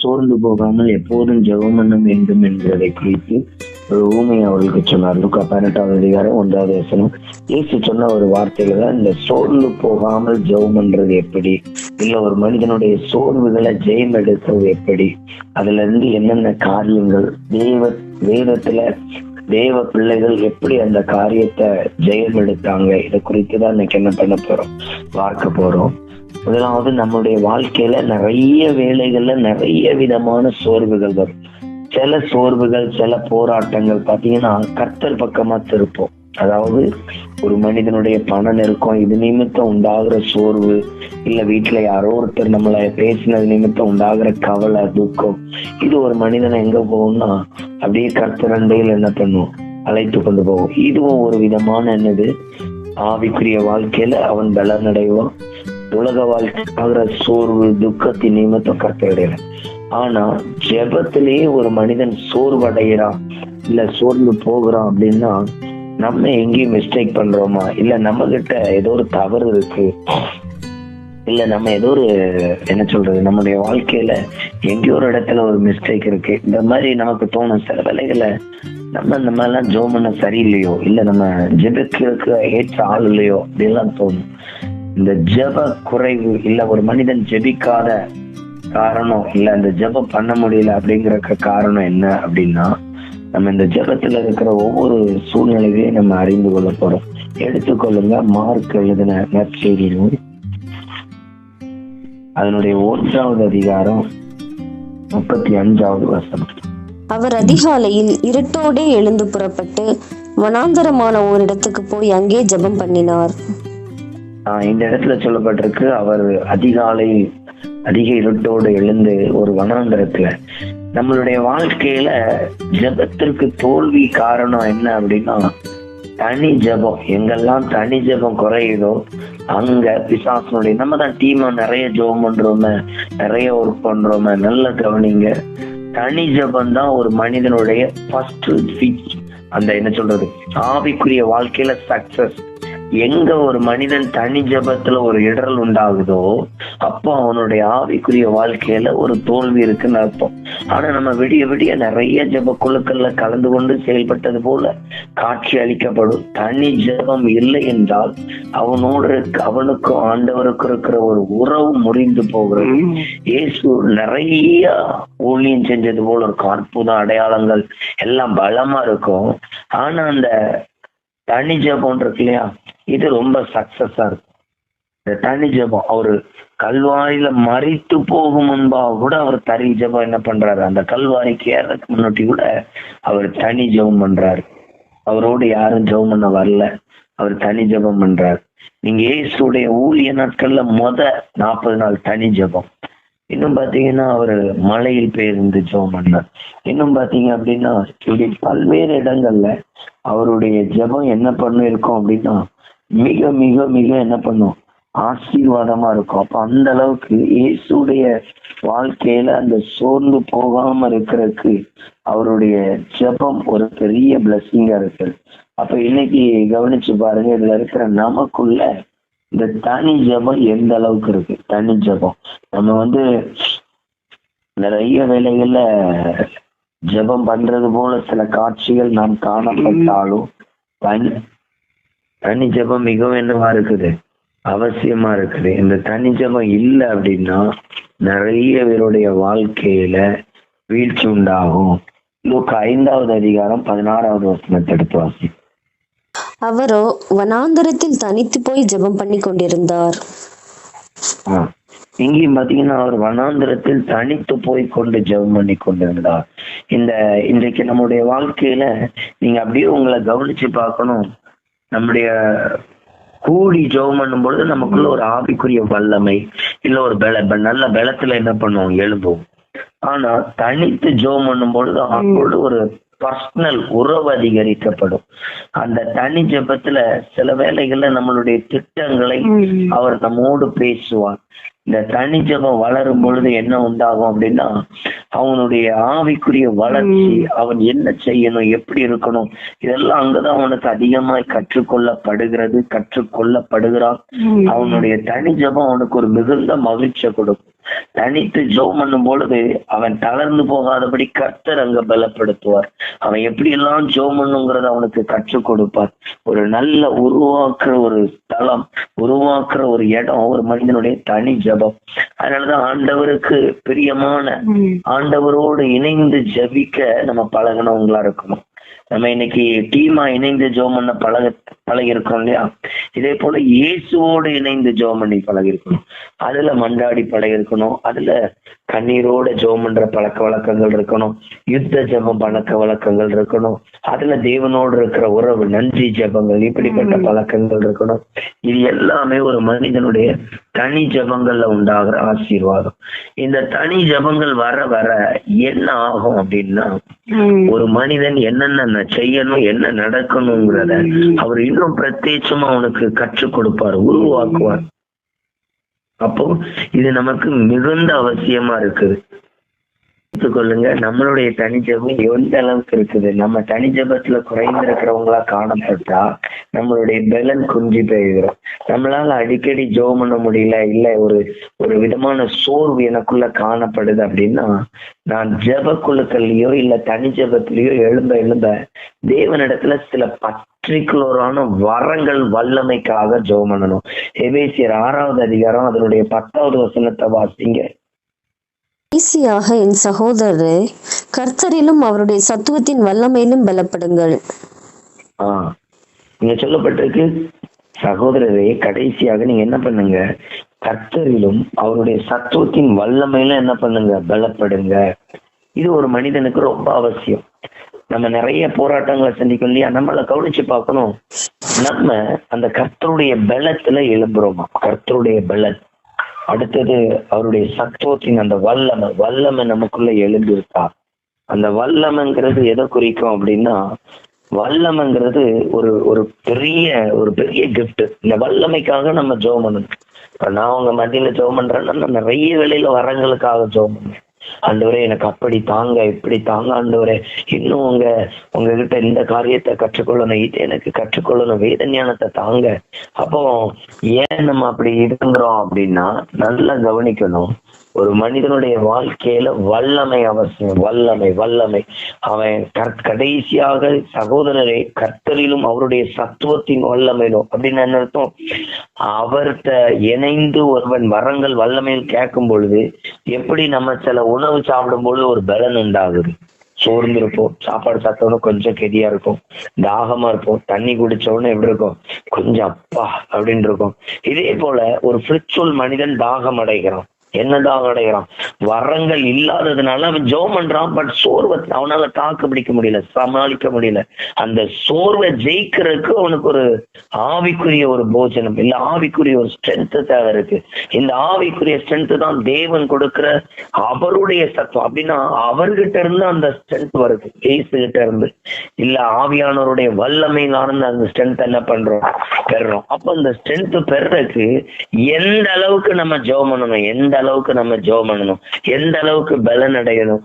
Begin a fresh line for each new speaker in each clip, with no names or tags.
சோர்ந்து போகாமல் எப்போதும் ஜெபம் பண்ண வேண்டும் என்பதை குறித்து ஒரு ஊமை அவர்களுக்கு சொன்னார். லுக்கா பதினெட்டாவது அதிகாரம் ஒன்றாவது வசனம். இயேசு சொன்ன ஒரு வார்த்தையில தான் இந்த சோர்ந்து போகாமல் ஜெபம் பண்றது எப்படி? இல்ல ஒரு மனிதனுடைய சோர்வுகளை ஜெயம் எடுக்கிறது எப்படி? அதுல இருந்து என்னென்ன காரியங்கள்? தெய்வ வேதத்துல தேவ பிள்ளைகள் எப்படி அந்த காரியத்தை ஜெயம் எடுத்தாங்க? இதை குறித்து தான் இன்னைக்கு என்ன பண்ண போறோம்? பார்க்க போறோம். முதலாவது நம்மளுடைய வாழ்க்கையில நிறைய வேலைகள்ல நிறைய விதமான சோர்வுகள் வரும். சில சோர்வுகள் சில போராட்டங்கள் பாத்தீங்கன்னா கர்த்தர் பக்கமா திருப்போம். அதாவது ஒரு மனிதனுடைய பண நெருக்கம் இது நிமித்தம் உண்டாகிற சோர்வு இல்ல வீட்டுல யாரோ ஒருத்தர் நம்மள பேசினது நிமித்தம் உண்டாகிற கவலை துக்கம் இது ஒரு மனிதனை எங்க போகும்னா அப்படியே கர்த்தரண்டையில் என்ன பண்ணும்? அழைத்து கொண்டு போகும். இதுவும் ஒரு விதமான என்னது? ஆவிக்குரிய வாழ்க்கையில அவன் பலனடைவான். உலக வாழ்க்கையாகிற சோர்வு துக்கத்தின் நிமித்தம் கர்த்தருடைய ஆனா ஜெபத்திலேயே ஒரு மனிதன் சோர்வடைகிறான் இல்ல சோர்ந்து போகிறான் அப்படின்னா நம்ம எங்கேயும் மிஸ்டேக் பண்றோமா? இல்ல நம்ம கிட்ட ஏதோ ஒரு தவறு இருக்கு? இல்ல நம்ம ஏதோ ஒரு என்ன சொல்றது நம்முடைய வாழ்க்கையில எங்கேயோ ஒரு இடத்துல ஒரு மிஸ்டேக் இருக்கு. இந்த மாதிரி நமக்கு தோணும் சில வேலைகளை நம்ம இந்த மாதிரிலாம் ஜோம் பண்ண சரியில்லையோ? இல்ல நம்ம ஜெபத்துக்கு ஏற்ற ஆள் இல்லையோ? அப்படிலாம் தோணும். இந்த ஜெப குறைவு இல்ல ஒரு மனிதன் ஜெபிக்காத காரணம் இல்ல இந்த ஜெபம் பண்ண முடியல அப்படிங்கிற காரணம் என்ன அப்படின்னா நம்ம இந்த ஜெபத்துல இருக்கிற ஒவ்வொரு சூழ்நிலைகளையும் நம்ம அறிந்து கொள்ள போறோம். எடுத்துக்கொள்ளுங்க மார்க் எழுதின நற்செய்தி நூல் அதனுடைய ஒன்றாவது அதிகாரம் முப்பத்தி அஞ்சாவது வருஷம்
அவர் அதிகாலையில் இருட்டோடே எழுந்து புறப்பட்டு வனாந்தரமான ஓரிடத்துக்கு போய் அங்கே ஜெபம் பண்ணினார்.
இந்த இடத்துல சொல்லப்பட்டிருக்கு அவர் அதிகாலை அதிக இருட்டோடு எழுந்து ஒரு வனாந்திரத்துல நம்மளுடைய வாழ்க்கையில ஜெபத்திற்கு தோல்வி காரணம் என்ன அப்படின்னா தனி ஜெபம். எங்கெல்லாம் தனி ஜெபம் குறையுதோ அங்க பிசாசனுடைய நம்ம தான் டீமை நிறைய ஜெபம் பண்றோமே நிறைய ஒர்க் பண்றோமே நல்ல கவனிங்க. தனி ஜெபம் தான் ஒரு மனிதனுடைய ஃபர்ஸ்ட் அந்த என்ன சொல்றது? ஆவிக்குரிய வாழ்க்கையில சக்சஸ் எங்க ஒரு மனிதன் தனி ஜபத்துல ஒரு இடரல் உண்டாகுதோ அப்போ அவனுடைய ஆவிக்குரிய வாழ்க்கையில ஒரு தோல்வி இருக்குன்னு அர்த்தம். ஆனா நம்ம விடிய விடிய நிறைய ஜப குழுக்கள்ல கலந்து கொண்டு செயல்பட்டது போல காட்சி அளிக்கப்படும். தனி ஜபம் இல்லை என்றால் அவனோடு இருக்க அவனுக்கும் ஆண்டவருக்கும் இருக்கிற ஒரு உறவு முறிந்து போகிறது. இயேசு நிறைய ஊழியம் செஞ்சது போல இருக்கும். அற்புத அடையாளங்கள் எல்லாம் பலமா இருக்கும். ஆனா அந்த தனி ஜபம் இருக்கு இல்லையா? இது ரொம்ப சக்சஸா இருக்கும். இந்த தனி ஜபம் அவரு கல்வாரியில மறித்து போகும் முன்பாக கூட அவர் தனி ஜபம் என்ன பண்றாரு? அந்த கல்வாரிக்கு ஏறதுக்கு முன்னாடி கூட அவர் தனி ஜபம் பண்றாரு. அவரோடு யாரும் ஜெபம் பண்ண வரல. அவர் தனி ஜபம் பண்றாரு. நீங்க ஏசுடைய ஊழிய நாட்கள்ல மொத நாற்பது நாள் தனி ஜபம். இன்னும் பாத்தீங்கன்னா அவர் மலையில் பெயர்ந்து ஜெபம் பண்ணார். இன்னும் பாத்தீங்க அப்படின்னா இப்படி பல்வேறு இடங்கள்ல அவருடைய ஜெபம் என்ன பண்ணிருக்கோம் அப்படின்னா மிக மிக மிக என்ன பண்ணும்? ஆசீர்வாதமா இருக்கும். அப்ப அந்த அளவுக்கு இயேசுடைய வாழ்க்கையில அந்த சோர்ந்து போகாம இருக்கிறதுக்கு அவருடைய ஜெபம் ஒரு பெரிய பிளஸ்ஸிங்கா இருக்கு. அப்ப இன்னைக்கு கவனிச்சு பாருங்க இதுல இருக்கிற நமக்குள்ள இந்த தனி ஜெபம் எந்த அளவுக்கு இருக்கு? தனி ஜெபம். நம்ம வந்து நிறைய வேலைகள்ல ஜெபம் பண்றது போல சில காட்சிகள் நாம் காணப்பட்டாலும் தனி தனி ஜெபம் மிகவும் என்னவா இருக்குது? அவசியமா இருக்குது. இந்த தனி ஜெபம் இல்லை அப்படின்னா நிறைய பேருடைய வாழ்க்கையில வீழ்ச்சி உண்டாகும். ஐந்தாவது அதிகாரம் பதினாறாவது வசனத்தை எடுத்து வாசி
அவரோ வனாந்தரத்தில் தனித்து போய் ஜெபம் பண்ணி கொண்டிருந்தார்.
இங்கேயும் பாத்தீங்கன்னா அவர் வனாந்திரத்தில் தனித்து போய் கொண்டு ஜெபம் பண்ணி கொண்டிருந்தார். இந்த இன்றைக்கு நம்முடைய வாழ்க்கையில நீங்க அப்படியே உங்களை கவனிச்சு பார்க்கணும். நம்முடைய கூடி ஜெபம் பண்ணும் பொழுது நமக்குள்ள ஒரு ஆவிக்குரிய வல்லமை இல்ல ஒரு பல நல்ல பலத்துல என்ன பண்ணுவோம்? எழும்பும் ஆனா தனித்து ஜெபம் பண்ணும் பொழுது அவங்களோட ஒரு பர்சனல் உறவு அதிகரிக்கப்படும். அந்த தனி ஜெபத்துல சில வேளைகள்ல நம்மளுடைய திட்டங்களை அவர் நம்மோடு பேசுவார். இந்த தனி ஜெபம் வளரும் பொழுது என்ன உண்டாகும் அப்படின்னா அவனுடைய ஆவிக்குரிய வளர்ச்சி அவன் என்ன செய்யணும் எப்படி இருக்கணும் இதெல்லாம் அங்கதான் அவனுக்கு அதிகமாய் கற்றுக்கொள்ளப்படுகிறது கற்றுக்கொள்ளப்படுகிறான். அவனுடைய தனி ஜெபம் அவனுக்கு ஒரு மிகுந்த மகிழ்ச்சியை கொடுக்கும். தனித்து ஜெபம் பண்ணும் பொழுது அவன் தளர்ந்து போகாதபடி கர்த்தர் அங்க பலப்படுத்துவார். அவன் எப்படி எல்லாம் ஜெபம் பண்ணுங்கிறத அவனுக்கு கற்றுக் கொடுப்பார். ஒரு நல்ல உருவாக்குற ஒரு தளம் உருவாக்குற ஒரு இடம் ஒரு மனிதனுடைய தனி ஜெபம் அதனாலதான் ஆண்டவருக்கு பிரியமான ஆண்டவரோடு இணைந்து ஜெபிக்க நம்ம பழகினவங்களா இருக்கணும். நம்ம இன்னைக்கு டீமா இணைந்து ஜோம் பண்ண பழக பழகி இருக்கோம் இல்லையா? இதே போல இயேசுவோடு இணைந்து ஜோம் பண்ணி பழகி இருக்கணும் அதுல மண்டாடி பழகி இருக்கணும் அதுல கண்ணீரோட ஜோம் பண்ற பழக்க வழக்கங்கள் இருக்கணும். யுத்த ஜெபம் பழக்க வழக்கங்கள் இருக்கணும். அதுல தேவனோடு இருக்கிற உறவு நன்றி ஜெபங்கள் இப்படிப்பட்ட பழக்கங்கள் இருக்கணும். இது எல்லாமே ஒரு மனிதனுடைய தனி ஜெபங்கள்ல உண்டாகிற ஆசீர்வாதம். இந்த தனி ஜெபங்கள் வர வர என்ன ஆகும் அப்படின்னா ஒரு மனிதன் என்னென்ன செய்யணும் என்ன நடக்கணுங்கிறத அவர் இன்னும் பிரத்யேகமா அவனுக்கு கற்றுக் கொடுப்பார் உருவாக்குவார். அப்போ இது நமக்கு மிகுந்த அவசியமா இருக்குது. கொள்ளுங்க. நம்மளுடைய தனி ஜெபம் எந்த அளவுக்கு இருக்குது? நம்ம தனி ஜெபத்துல குறைந்திருக்கிறவங்களா காணப்பட்டா நம்மளுடைய பலன் குஞ்சி போயிடும் நம்மளால அடிக்கடி ஜெபம் பண்ண முடியல இல்ல ஒரு ஒரு விதமான சோர்வு எனக்குள்ள காணப்படுது அப்படின்னா நான் ஜெப குழுக்கள்லயோ இல்ல தனி ஜெபத்திலயோ எழும்ப எழும்ப தேவனிடத்துல சில பர்டிகுலரான வரங்கள் வல்லமைக்காக ஜெபம் பண்ணணும். எபேசியர் ஆறாவது அதிகாரம் அதனுடைய பத்தாவது வசனத்தை வாசிங்க.
கடைசியாக என் சகோதரரே கர்த்தரிலும் அவருடைய சத்துவத்தின் வல்லமையிலும் பலப்படுங்கள்.
ஆஹ் சொல்லப்பட்டிருக்கு சகோதரரே கடைசியாக நீங்க என்ன பண்ணுங்க? கர்த்தரிலும் அவருடைய சத்துவத்தின் வல்லமையில என்ன பண்ணுங்க? பலப்படுங்க. இது ஒரு மனிதனுக்கு ரொம்ப அவசியம். நம்ம நிறைய போராட்டங்களை சந்திக்கும் இல்லையா? நம்மள கவனிச்சு பார்க்கணும். நம்ம அந்த கர்த்தருடைய பலத்துல எழும்புறோமா? கர்த்தருடைய பலத் அடுத்தது அவருடைய சத்துவத்தின் அந்த வல்லமை வல்லமை நமக்குள்ள எழுந்திருக்கா அந்த வல்லமைங்கிறது எதை குறிக்கும் அப்படின்னா வல்லமைங்கிறது ஒரு ஒரு பெரிய ஒரு பெரிய கிஃப்ட் இந்த வல்லமைக்காக நம்ம ஜோம் பண்ணணும் இப்ப நான் உங்க மத்தியில ஜோம் பண்றேன்னா நான் நிறைய வேலையில வரங்களுக்காக ஜோம் பண்ணேன் ஆண்டவரே எனக்கு அப்படி தாங்க இப்படி தாங்க ஆண்டவரே. இன்னும் உங்க உங்ககிட்ட இந்த காரியத்தை கற்றுக்கொள்ளணும் இது எனக்கு கற்றுக்கொள்ளணும் வேத ஞானத்தை தாங்க. அப்போ ஏன் நம்ம அப்படி இருக்கிறோம் அப்படின்னா நல்லா கவனிக்கணும். ஒரு மனிதனுடைய வாழ்க்கையில வல்லமை அவசியம். வல்லமை வல்லமை. அவன் கற்- கடைசியாக சகோதரரை கர்த்தரிலும் அவருடைய சத்துவத்தின் வல்லமையிலும். அப்படின்னு என்ன அர்த்தம்? அவர்கிட்ட இணைந்து ஒருவன் வரங்கள் வல்லமையில் கேட்கும் பொழுது எப்படி நம்ம சில உணவு சாப்பிடும் பொழுது ஒரு பலன் உண்டாகுது. சோர்ந்து இருப்போம் சாப்பாடு சாப்பிட்டோன்னு கொஞ்சம் கெதியா இருக்கும். தாகமா இருப்போம். தண்ணி குடிச்ச உடனே எப்படி இருக்கும்? கொஞ்சம் அப்பா அப்படின்னு இருக்கும். இதே போல ஒரு ஃபிரிச்சுவல் மனிதன் தாகம் அடைகிறான். என்ன அடைகிறான்? வரங்கள் இல்லாததுனால அவன் ஜெபம் பண்றான் பட் சோர்வை அவனால தாக்கு பிடிக்க முடியல சமாளிக்க முடியல. அந்த சோர்வை ஜெயிக்கிறதுக்கு அவனுக்கு ஒரு ஆவிக்குரிய ஒரு போஜனம் இல்ல ஆவிக்குரிய ஒரு ஸ்ட்ரென்த் தேவை இருக்கு. இந்த ஆவிக்குரிய ஸ்ட்ரென்த் தான் தேவன் கொடுக்கிற அவருடைய சத்துவம் அப்படின்னா அவர்கிட்ட இருந்து அந்த ஸ்ட்ரென்த் வருது கிட்ட இருந்து. இல்ல ஆவியானவருடைய வல்லமையிலான அந்த ஸ்ட்ரென்த் என்ன பண்றோம்? பெறுறோம். அப்ப அந்த ஸ்ட்ரென்த் பெறதுக்கு எந்த அளவுக்கு நம்ம ஜெபம் பண்ணணும்? எந்த அளவுக்கு நம்ம ஜெபம் பண்ணணும். எந்த அளவுக்கு பலன் அடையணும்?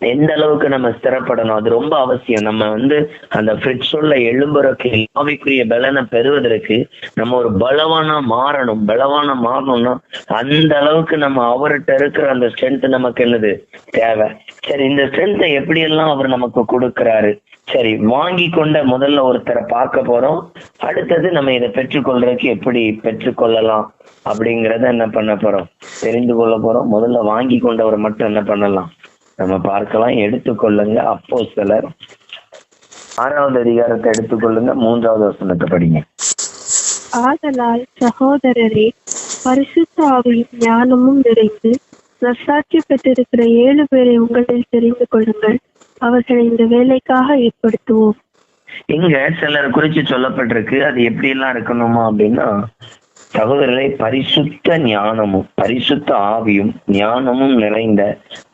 எந்த அளவுக்கு நம்ம ஸ்திரப்படணும்? அது ரொம்ப அவசியம். நம்ம வந்து அந்த ஃப்ரிட்ஸுள்ள எழும்புறக்கு ஆவிக்குரிய பலனை பெறுவதற்கு நம்ம ஒரு பலவானா மாறணும். பலவானா மாறணும்னா அந்த அளவுக்கு நம்ம அவர்கிட்ட இருக்கிற அந்த ஸ்ட்ரென்த் நமக்கு என்னது? தேவை. சரி இந்த ஸ்ட்ரென்த்தை எப்படி எல்லாம் அவர் நமக்கு கொடுக்கிறாரு? சரி வாங்கி கொண்ட முதல்ல ஒருத்தரை பார்க்க போறோம். அடுத்தது நம்ம இதை பெற்றுக்கொள்றதுக்கு எப்படி பெற்றுக்கொள்ளலாம் அப்படிங்கறத என்ன பண்ண போறோம்? தெரிந்து கொள்ள போறோம். முதல்ல வாங்கி கொண்டவர் மட்டும் என்ன பண்ணலாம்? நம்ம பார்க்கலாம். எடுத்துக்கொள்ளுங்க அப்போ சிலர் ஆறாவது அதிகாரத்தை எடுத்துக்கொள்ளுங்க மூன்றாவது வசனத்தை படிங்க.
ஆதலால் சகோதரரே பரிசுத்த ஆவியும் ஞானமும் நிறைந்து நற்சாட்சி பெற்றிருக்கிற ஏழு பேரை உங்களில் தெரிந்து கொள்ளுங்கள். அவர்களை இந்த வேலைக்காக ஏற்படுத்துவோம்.
இங்க சிலர் குறிச்சு சொல்லப்பட்டிருக்கு. அது எப்படி எல்லாம் இருக்கணுமா அப்படின்னா சகோதரரை பரிசுத்த ஞானமும் பரிசுத்த ஆவியும் ஞானமும் நிறைந்த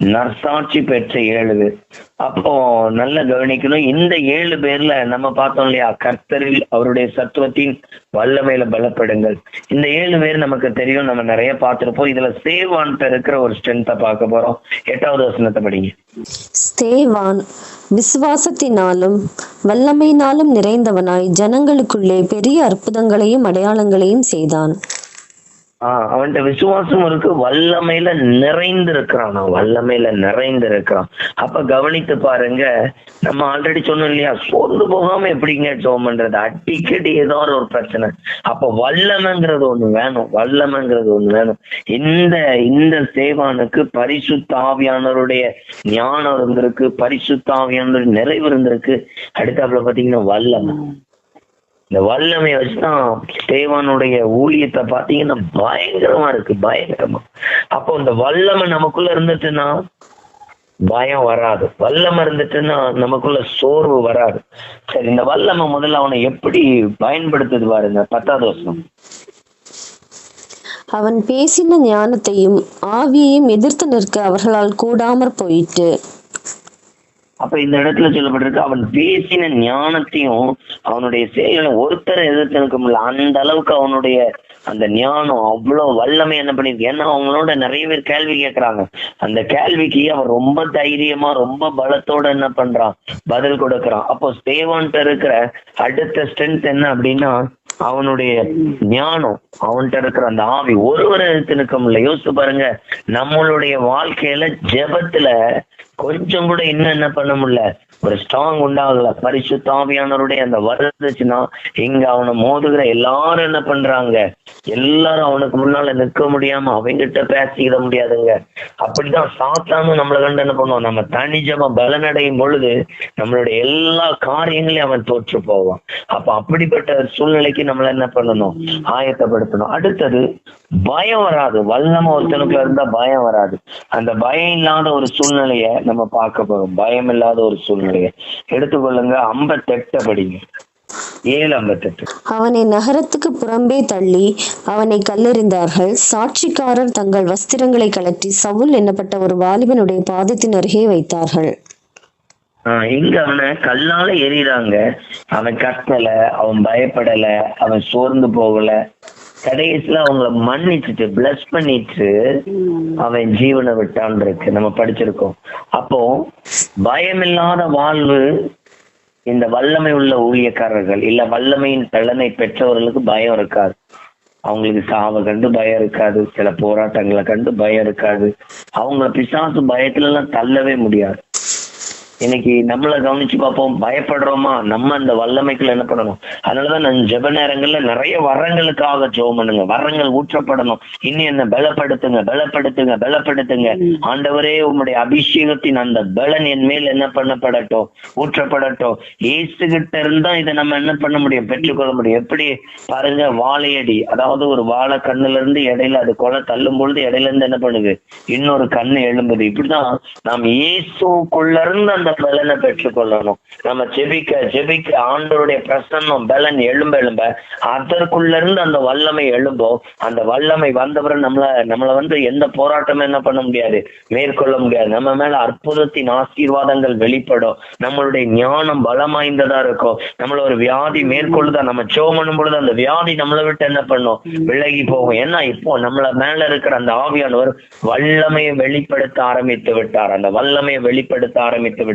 நற்சாட்சி பெற்ற ஏழு அப்போ நல்ல கவனிக்கணும். இந்த ஏழு பேர்ல நம்ம பார்த்தோம் இல்லையா? கர்த்தரில் அவருடைய சத்துவத்தின் வல்லமையில பலப்படுங்கள். இந்த ஏழு பேர் நமக்கு தெரியும். நம்ம நிறைய பார்த்திருப்போம். இதுல சேவான் இருக்கிற ஒரு ஸ்ட்ரென்த்தை பார்க்க போறோம். எட்டாவது வசனத்தை படிங்க.
ஸ்தேவான் விசுவாசத்தினாலும் வல்லமையினாலும் நிறைந்தவனாய் ஜனங்களுக்குள்ளே பெரிய அற்புதங்களையும் அடையாளங்களையும் செய்தான்.
ஆஹ் அவன்கிட்ட விசுவாசம் இருக்கு வல்லமையில நிறைந்திருக்கிறான் வல்லமையில நிறைந்திருக்கிறான். அப்ப கவனித்து பாருங்க நம்ம ஆல்ரெடி சொன்னோம் இல்லையா சோர்ந்து போகாம எப்படிங்க ஜோம் பண்றது? அடிக்கடி ஏதோ ஒரு பிரச்சனை. அப்ப வல்லமைங்கிறது ஒண்ணு வேணும் வல்லமைங்கிறது ஒண்ணு வேணும். இந்த இந்த சேவானுக்கு பரிசுத்தாவியானருடைய ஞானம் இருந்திருக்கு பரிசுத்தாவியானவருடைய நிறைவு இருந்திருக்கு. அடுத்தாப்புல பாத்தீங்கன்னா வல்லமை. இந்த வல்லமையை வச்சுதான் தேவனுடைய ஊழியத்தை பாத்தீங்கன்னா பயங்கரமா இருக்கு பயங்கரமா. அப்போ இந்த வல்லமை நமக்குள்ள இருந்துட்டுன்னா பயம் வராது. வல்லமை இருந்துட்டுன்னா நமக்குள்ள சோர்வு வராது. சரி இந்த வல்லமை முதல்ல அவனை எப்படி பயன்படுத்துது பாருங்க பத்தாவது வருஷம்
அவன் பேசின ஞானத்தையும் ஆவியையும் எதிர்த்து நிற்க அவர்களால் கூடாமற் போயிட்டு
அப்ப இந்த இடத்துல சொல்லப்பட்டிருக்கு அவன் பேசின ஞானத்தையும் அவனுடைய செயலை ஒருத்தரை எதிர்த்து நிற்க முடியல அந்த அளவுக்கு அவனுடைய அந்த ஞானம் அவ்வளவு வல்லமை என்ன பண்ணிருக்கு? ஏன்னா அவங்களோட நிறைய பேர் கேள்வி கேட்கறாங்க அந்த கேள்விக்கு அவன் ரொம்ப தைரியமா ரொம்ப பலத்தோட என்ன பண்றான்? பதில் கொடுக்கறான். அப்போ ஸ்தேவான்ட்ட இருக்கிற அடுத்த ஸ்ட்ரென்த் என்ன அப்படின்னா அவனுடைய ஞானம் அவன்கிட்ட இருக்கிற அந்த ஆவி ஒருவரை எடுத்து நிற்க முடியல. யோசிச்சு பாருங்க நம்மளுடைய வாழ்க்கையில ஜெபத்துல கொஞ்சம் கூட இன்னும் என்ன பண்ண முடியல? ஒரு ஸ்ட்ராங் உண்டாகல. பரிசுத்தாவியானவருடைய அந்த வருதுச்சுன்னா இங்க அவனை மோதுகிற எல்லாரும் என்ன பண்றாங்க? எல்லாரும் அவனுக்கு முன்னால நிற்க முடியாம அவங்கிட்ட பேசிக்கிட முடியாதுங்க. அப்படிதான் சாத்தானும் நம்மளை கண்டு என்ன பண்ணுவோம் நம்ம தனிஜமா பலனடையும் பொழுது நம்மளுடைய எல்லா காரியங்களையும் அவன் தோற்று போவான். அப்ப அப்படிப்பட்ட சூழ்நிலைக்கு நம்மள என்ன பண்ணணும்? ஆயத்தப்படுத்தணும். அடுத்தது பயம் வராது. வல்லம ஒருத்தனுக்குள்ள இருந்தா பயம் வராது. அந்த பயம் இல்லாத ஒரு சூழ்நிலைய நம்ம பார்க்க போறோம். பயம் இல்லாத ஒரு சூழ்நிலைய எடுத்துக்கொள்ளுங்க ஐம்பத்தெட்ட படிங்க. ஏழு ஐம்பத்தெட்டு
அவனை நகரத்துக்கு புறம்பே தள்ளி அவனை கல்லெறிந்தார்கள். சாட்சிக்காரர் தங்கள் வஸ்திரங்களை கழற்றி சவுல் என்னப்பட்ட ஒரு வாலிபனுடைய பாதத்தின் அருகே வைத்தார்கள்.
இங்க அவனை கல்லால எறிறாங்க. அவன் கத்தல அவன் பயப்படல அவன் சோர்ந்து போகல. கடைசியில அவங்கள மன்னிச்சுட்டு பிளஸ் பண்ணிட்டு அவன் ஜீவனை விட்டான் இருக்கு. நம்ம படிச்சிருக்கோம். அப்போ பயமில்லாத வாழ்வு இந்த வல்லமை உள்ள ஊழியக்காரர்கள் இல்ல வல்லமையின் பலனை பெற்றவர்களுக்கு பயம் இருக்காது. அவங்களுக்கு சாவை கண்டு பயம் இருக்காது. சில போராட்டங்களை கண்டு பயம் இருக்காது. அவங்க பிசாசு பயத்துல எல்லாம் தள்ளவே முடியாது. இன்னைக்கு நம்மளை கவனிச்சு பார்ப்போம் பயப்படுறோமா? நம்ம அந்த வல்லமைக்குள்ள என்ன பண்ணணும்? அதனாலதான் நான் ஜெப நேரங்கள்ல நிறைய வரங்களுக்காக ஜெபம் பண்ணுங்க. வரங்கள் ஊற்றப்படணும். இன்னும் என்ன? பலப்படுத்துங்க பலப்படுத்துங்க பலப்படுத்துங்க. ஆண்டவரே உம்முடைய அபிஷேகத்தின் அந்த பலன் என் மேல் என்ன பண்ணப்படட்டும்? ஊற்றப்படட்டும். ஏசு கிட்ட இருந்தா இதை நம்ம என்ன பண்ண முடியும்? பெற்றுக்கொள்ள முடியும். எப்படி? பாருங்க வாழையடி. அதாவது ஒரு வாழை கண்ணுல இருந்து இடையில அது கொலை தள்ளும் பொழுது இடையில இருந்து என்ன பண்ணுது? இன்னொரு கண்ணு எழும்புது. இப்படிதான் நாம் இயேசுக்குள்ள இருந்து அந்த பலனை பெற்றுக்கொள்ளணும்? நம்ம ஜெபிக்க ஜெபிக்க ஆண்டவருடைய பிரசன்னம் பலன் எழும்ப எழும்ப அதற்குள்ள இருந்து அந்த வல்லமை எழும்போ அந்த வல்லமை வந்தவரை நம்மள நம்மள வந்து எந்த போராட்டமும் என்ன பண்ண முடியாது? மேற்கொள்ள முடியாது. நம்ம மேல அற்புதத்தின் ஆசீர்வாதங்கள் வெளிப்படும். நம்மளுடைய ஞானம் பலமாய்ந்ததா இருக்கும். நம்மள ஒரு வியாதி மேற்கொள்ளுதா நம்ம ஜெபம் பண்ணும் பொழுது அந்த வியாதி நம்மளை விட்டு என்ன பண்ணும்? விலகி போகும். ஏன்னா இப்போ நம்மள மேல இருக்கிற அந்த ஆவியானவர் வல்லமையை வெளிப்படுத்த ஆரம்பித்து விட்டார். அந்த வல்லமையை வெளிப்படுத்த ஆரம்பித்து விட்டார்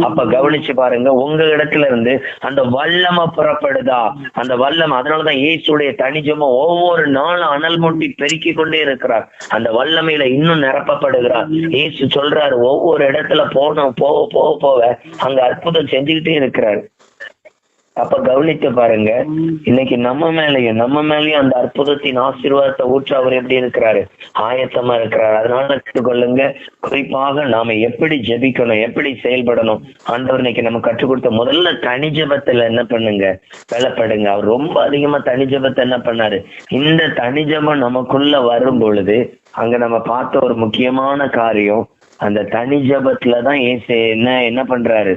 அப்ப கவனிச்சு பாருங்க உங்க இடத்துல இருந்து அந்த வல்லமை புறப்படுதா? அந்த வல்லம் அதனாலதான் இயேசுடைய தனிஜமா ஒவ்வொரு நாளும் அனல் மூட்டி பெருக்கி கொண்டே இருக்கிறார். அந்த வல்லமையில இன்னும் நிரப்பப்படுகிறார். இயேசு சொல்றாரு ஒவ்வொரு இடத்துல போனோம் போக போக போக அங்க அற்புதம் செஞ்சுக்கிட்டே இருக்கிறாரு. அப்ப கவனித்து பாருங்க. இன்னைக்கு நம்ம மேலயும் நம்ம மேலயும் அந்த அற்புதத்தின் ஆசீர்வாதத்தை ஊற்ற அவர் எப்படி இருக்கிறாரு? ஆயத்தமா இருக்கிறாரு. அதனால கற்றுக்கொள்ளுங்க குறிப்பாக நாம எப்படி ஜெபிக்கணும் எப்படி செயல்படணும்? ஆண்டவர் இன்னைக்கு நம்ம கற்றுக் கொடுத்த முதல்ல தனிஜபத்துல என்ன பண்ணுங்க? பலப்படுங்க. அவர் ரொம்ப அதிகமா தனிஜபத்தை என்ன பண்ணாரு? இந்த தனிஜபம் நமக்குள்ள வரும் பொழுது அங்க நம்ம பார்த்த ஒரு முக்கியமான காரியம் அந்த தனி ஜபத்துல தான் ஏசு என்ன என்ன பண்றாரு?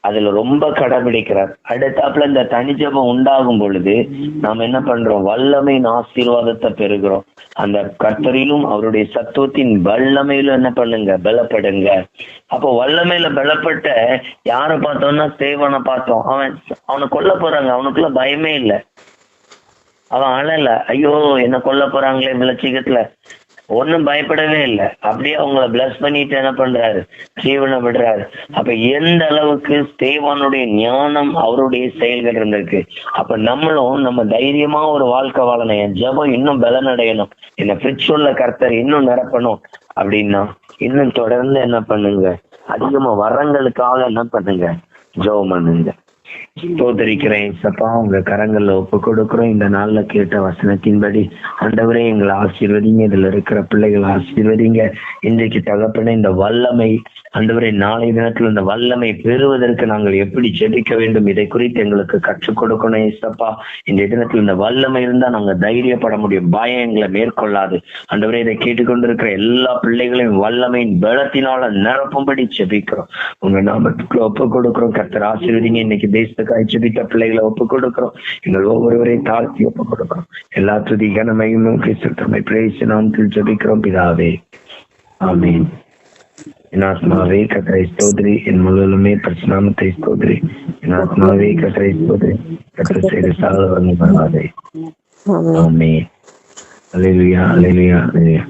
அதுல ரொம்ப கடைபிடிக்கிறார். அடுத்தாப்புல இந்த தனிஜபம் உண்டாகும் பொழுது நாம் என்ன பண்றோம்? வல்லமையின் ஆசீர்வாதத்தை பெறுகிறோம். அந்த கர்த்தரிலும் அவருடைய சத்துவத்தின் வல்லமையிலும் என்ன பண்ணுங்க? பலப்படுங்க. அப்போ வல்லமையில பலப்பட்ட யாரை பார்த்தோம்னா தேவனை பார்த்தோம். அவன் அவனை கொல்ல போறாங்க. அவனுக்குள்ள பயமே இல்லை. அவன் அழல. ஐயோ என்ன கொல்ல போறாங்களே இவ்வளவு சீக்கிரத்துல ஒன்னும் பயப்படவே இல்லை. அப்படியே அவங்கள பிளஸ் பண்ணிட்டு என்ன பண்றாரு? ஜீவனை விடுறாரு அப்ப எந்த அளவுக்கு தேவனுடைய ஞானம் அவருடைய செயல்கள் இருந்திருக்கு? அப்ப நம்மளும் நம்ம தைரியமா ஒரு வாழ்க்கை வாழணும். என் ஜெபம் இன்னும் பலனடையணும். என்ன பிரிச்சுள்ள கர்த்தர் இன்னும் நிரப்பணும். அப்படின்னா இன்னும் தொடர்ந்து என்ன பண்ணுங்க? அதிகமா வரங்களுக்காக என்ன பண்ணுங்க? ஜெபம் பண்ணுங்க. ஸ்தோத்தரிக்கிறேன் சப்பா உங்க கரங்கள்ல ஒப்பு கொடுக்கிறோம். இந்த நாள்ல கேட்ட வசனத்தின்படி ஆண்டவரே எங்களை ஆசீர்வதிங்க. இதுல இருக்கிற பிள்ளைகளை ஆசீர்வதிங்க. இன்றைக்கு தகப்பன இந்த வல்லமை அந்தவரை நாளை தினத்துல இந்த வல்லமை பெறுவதற்கு நாங்கள் எப்படி ஜெபிக்க வேண்டும்? இதை குறித்து எங்களுக்கு கற்றுக் கொடுக்கணும் ஏசப்பா. இந்த தினத்துல இந்த வல்லமை இருந்தா நாங்க தைரியப்பட முடியும். பயம் எங்களை மேற்கொள்ளாது. அந்தவரை இதை கேட்டுக்கொண்டிருக்கிற எல்லா பிள்ளைகளையும் வல்லமையின் பலத்தினால நிரப்பும்படி ஜெபிக்கிறோம். உங்க நாமத்துக்குள்ள ஒப்பு கொடுக்கிறோம். கத்தர் ஆசீர்வதிங்க. இன்னைக்கு தேசத்துக்காய் ஜெபித்த பிள்ளைகளை ஒப்பு கொடுக்கிறோம் எங்கள் ஒவ்வொருவரையும் தாழ்த்தி ஒப்பு கொடுக்கிறோம் எல்லா துதி கனமையும் கிறிஸ்து தம்மை பிரேச நாமத்தில் ஜெபிக்கிறோம் பிதாவே. ஆமென். என் ஆத்மாவே கத்தரை ஸ்தோத்ரி. என் முழுவதுமே பிரச்சனாமத்தை ஸ்தோத்ரி. என் ஆத்மாவே கத்தரை ஸ்தோத்ரி. கத்தரை செய்த சாதனை பரவாதே
ஆமென்.
ஆமென். அல்லேலூயா அல்லேலூயா அல்லேலூயா.